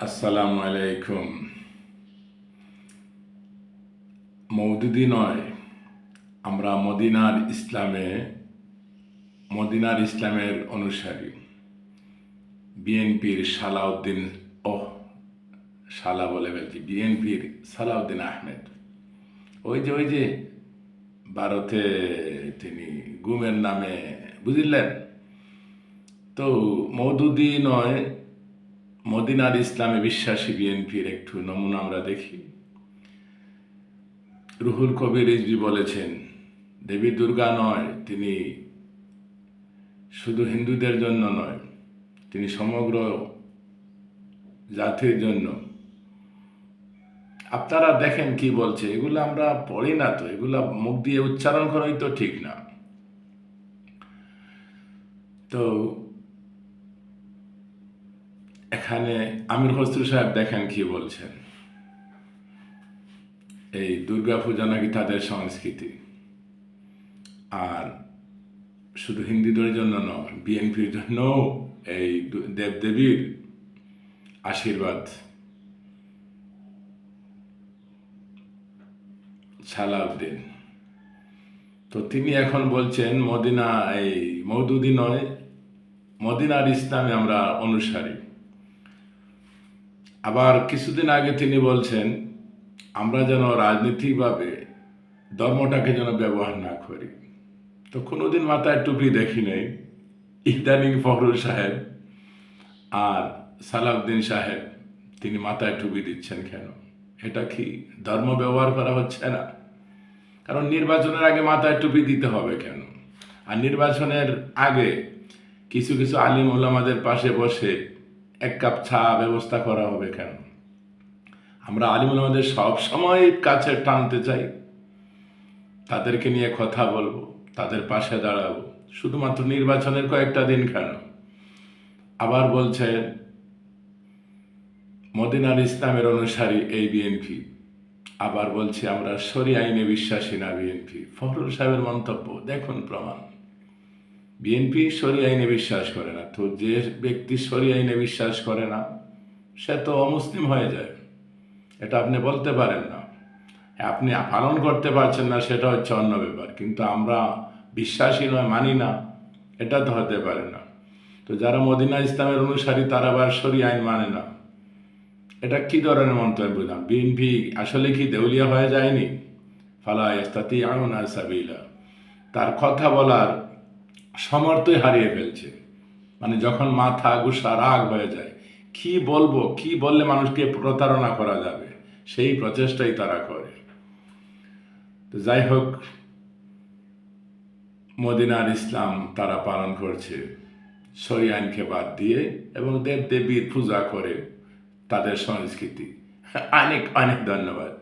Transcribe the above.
আসসালামু আলাইকুম। মৌদুদি নয়, আমরা মদিনার ইসলামে, মদিনার ইসলামের অনুসারী। বিএনপির সালাউদ্দিন ও সালা বলে ফেলছি, বিএনপির সালাউদ্দিন আহমেদ। ওই যে ওই যে, ভারতে তিনি গুমের নামে, বুঝলেন? তো মৌদুদি নয় মদিনার ইসলামে বিশ্বাসী বিএনপির একটু নমুনা আমরা দেখি। রুহুল কবির রিজভি বলেছেন, দেবী দুর্গা নয়, তিনি শুধু হিন্দুদের জন্য নয়, তিনি সমগ্র জাতির জন্য। আপনারা দেখেন কি বলছে, এগুলো আমরা পড়ি না তো, এগুলো মুখ দিয়ে উচ্চারণ করাই তো ঠিক না। তো এখানে আমির খসরু সাহেব দেখেন কি বলছেন? এই দুর্গা পূজা নাকি তাদের সংস্কৃতি। আর শুধু হিন্দুদের জন্য নয়, বিএনপির জন্য এই দেবদেবীর আশীর্বাদ। সালাউদ্দিন। তো তিনি এখন বলছেন, মদিনা এই মৌদুদি নয়, মদিনার ইসলামে আমরা অনুসারী। আবার কিছুদিন আগে তিনি বলছেন, আমরা যেন রাজনীতিভাবে ধর্মটাকে যেন ব্যবহার না করি। তো কোনোদিন মাথায় টুপি দেখি নেই, ইদানিং ফখরুল সাহেব আর সালাউদ্দিন সাহেব, তিনি মাথায় টুপি দিচ্ছেন কেন? এটা কি ধর্ম ব্যবহার করা হচ্ছে না? কারণ নির্বাচনের আগে মাথায় টুপি দিতে হবে কেন? আর নির্বাচনের আগে কিছু কিছু আলিম ওলামাদের পাশে বসে এক কাপ চা ব্যবস্থা করা হবে কেন? আমরা আলিম ওলামাদের সব সময় কাছে টানতে চাই। তাদেরকে নিয়ে কথা বলব, তাদের পাশে দাঁড়াবো। শুধুমাত্র নির্বাচনের কয়েকটা দিন কেন? আবার বলছে, মদিনার ইসলামের অনুসারী এই বিএনপি। আবার বলছি, আমরা সরি আইনে বিশ্বাসী না বিএনপি। ফখরুল সাহেবের মন্তব্য, দেখুন প্রমাণ। বিএনপি সরি আইনে বিশ্বাস করে না, তো যে ব্যক্তি সরি আইনে বিশ্বাস করে না, সে তো অমুসলিম হয়ে যায়। এটা আপনি বলতে পারেন না। আপনি পালন করতে পারছেন না, সেটা হচ্ছে অন্য ব্যাপার। কিন্তু আমরা বিশ্বাসী নয়, মানি না, এটা তো হতে পারে না। তো যারা মদিনা ইসলামের অনুসারী, তারা আবার সরি আইন মানে না। এটা কি ধরনের মন্তব্য? বুঝলাম বিএনপি আসলে কি দেউলিয়া হয়ে যায়নি? ফালা ইস্তাতি আউন সাবিলা। তার কথা বলার সমর্থই হারিয়ে ফেলছে। মানে যখন মাথা, গুসা, রাগ হয়ে যায়, কি বলব, কি বললে মানুষকে প্রতারণা করা যাবে? সেই প্রচেষ্টাই তারা করে। তো যাই হোক, মদিনার ইসলাম তারা পালন করছে। শরী আইনকে বাদ দিয়ে এবং দেব দেবীর পূজা করে তাদের সংস্কৃতি। অনেক অনেক ধন্যবাদ।